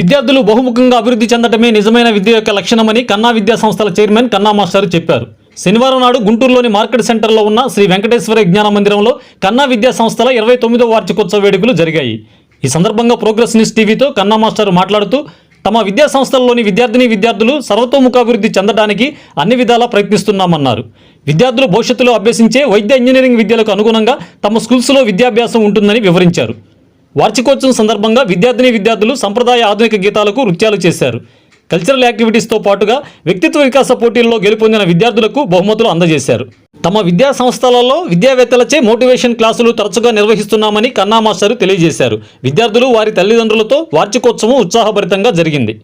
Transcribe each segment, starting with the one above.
విద్యార్థులు బహుముఖంగా అభివృద్ధి చెందటమే నిజమైన విద్య యొక్క లక్షణమని కన్నా విద్యా సంస్థల చైర్మన్ కన్నా మాస్టర్ చెప్పారు. శనివారం నాడు గుంటూరులోని మార్కెట్ సెంటర్లో ఉన్న శ్రీ వెంకటేశ్వర జ్ఞాన మందిరంలో కన్నా విద్యా సంస్థల ఇరవై తొమ్మిదో వార్షికోత్సవ వేడుకలు జరిగాయి. ఈ సందర్భంగా ప్రోగ్రెస్ న్యూస్ టీవీతో కన్నా మాస్టర్ మాట్లాడుతూ తమ విద్యా సంస్థల్లోని విద్యార్థిని విద్యార్థులు సర్వతోముఖాభివృద్ధి చెందడానికి అన్ని విధాలా ప్రయత్నిస్తున్నామన్నారు. విద్యార్థులు భవిష్యత్తులో అభ్యసించే వైద్య ఇంజనీరింగ్ విద్యలకు అనుగుణంగా తమ స్కూల్స్లో విద్యాభ్యాసం ఉంటుందని వివరించారు. వార్షికోత్సవం సందర్భంగా విద్యార్థిని విద్యార్థులు సంప్రదాయ ఆధునిక గీతాలకు నృత్యాలు చేశారు. కల్చరల్ యాక్టివిటీస్తో పాటుగా వ్యక్తిత్వ వికాస పోటీల్లో గెలుపొందిన విద్యార్థులకు బహుమతులు అందజేశారు. తమ విద్యా సంస్థలలో విద్యావేత్తలచే మోటివేషన్ క్లాసులు తరచుగా నిర్వహిస్తున్నామని కన్నా మాస్టర్ తెలియజేశారు. విద్యార్థులు వారి తల్లిదండ్రులతో వార్షికోత్సవం ఉత్సాహభరితంగా జరిగింది.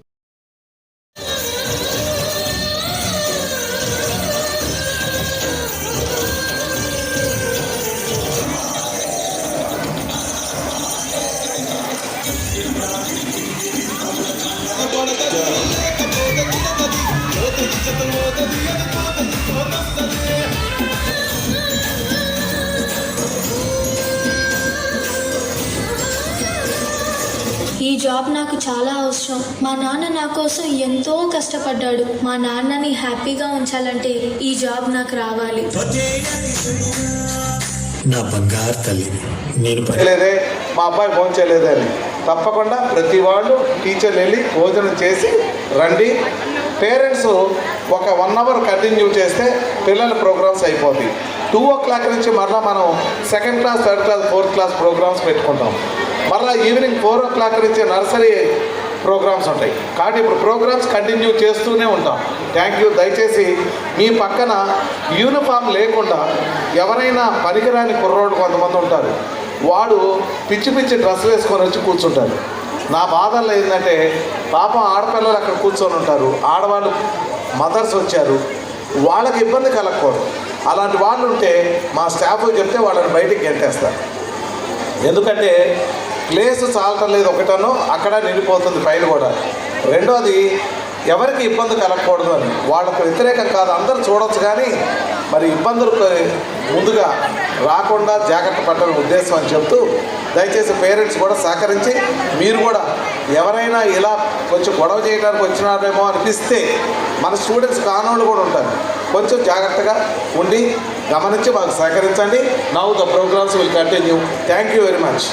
ఈ జాబ్ నాకు చాలా అవసరం. మా నాన్న నా కోసం ఎంతో కష్టపడ్డాడు. మా నాన్నని హ్యాపీగా ఉంచాలంటే ఈ జాబ్ నాకు రావాలి. నా బంగారు తల్లిని నేను మా అబ్బాయి ఫోన్ చేయలేదే అని తప్పకుండా ప్రతి వాళ్ళు టీచర్లు వెళ్ళి భోజనం చేసి రండి. పేరెంట్స్ ఒక వన్ అవర్ కంటిన్యూ చేస్తే పిల్లల ప్రోగ్రామ్స్ అయిపోతాయి. టూ ఓ క్లాక్ నుంచి మరలా మనం second class third class fourth class programmes పెట్టుకుంటాం. మరలా ఈవినింగ్ ఫోర్ ఓ క్లాక్ నుంచి నర్సరీ ప్రోగ్రామ్స్ ఉంటాయి. కాబట్టి ఇప్పుడు ప్రోగ్రామ్స్ కంటిన్యూ చేస్తూనే ఉంటాం. థ్యాంక్ యూ దయచేసి మీ పక్కన యూనిఫామ్ లేకుండా ఎవరైనా పనికిరాని కుర్రోడు కొంతమంది ఉంటారు. వాడు పిచ్చి పిచ్చి డ్రెస్సులు వేసుకొని వచ్చి కూర్చుంటారు. నా బాధల్లో ఏంటంటే పాపం ఆడపిల్లలు అక్కడ కూర్చొని ఉంటారు. ఆడవాళ్ళు మదర్స్ వచ్చారు. వాళ్ళకి ఇబ్బంది కలగకూడదు. అలాంటి వాళ్ళు ఉంటే మా స్టాఫ్ చెప్తే వాళ్ళని బయటికి గెంటేస్తారు. ఎందుకంటే ప్లేస్ చాలటం లేదు ఒకటనో అక్కడ నిండిపోతుంది పైన కూడా. రెండోది ఎవరికి ఇబ్బంది కలగకూడదు అని. వాళ్ళకు వ్యతిరేకం కాదు అందరూ చూడొచ్చు కానీ మరి ఇబ్బందులు ముందుగా రాకుండా జాగ్రత్త పడ్డ ఉద్దేశం అని చెప్తూ దయచేసి పేరెంట్స్ కూడా సహకరించి మీరు కూడా ఎవరైనా ఇలా కొంచెం గొడవ చేయడానికి వచ్చినారేమో అనిపిస్తే మన స్టూడెంట్స్ కానోళ్ళు కూడా ఉంటారు. కొంచెం జాగ్రత్తగా ఉండి గమనించి మాకు సహకరించండి. Now the programmes will continue thank you very much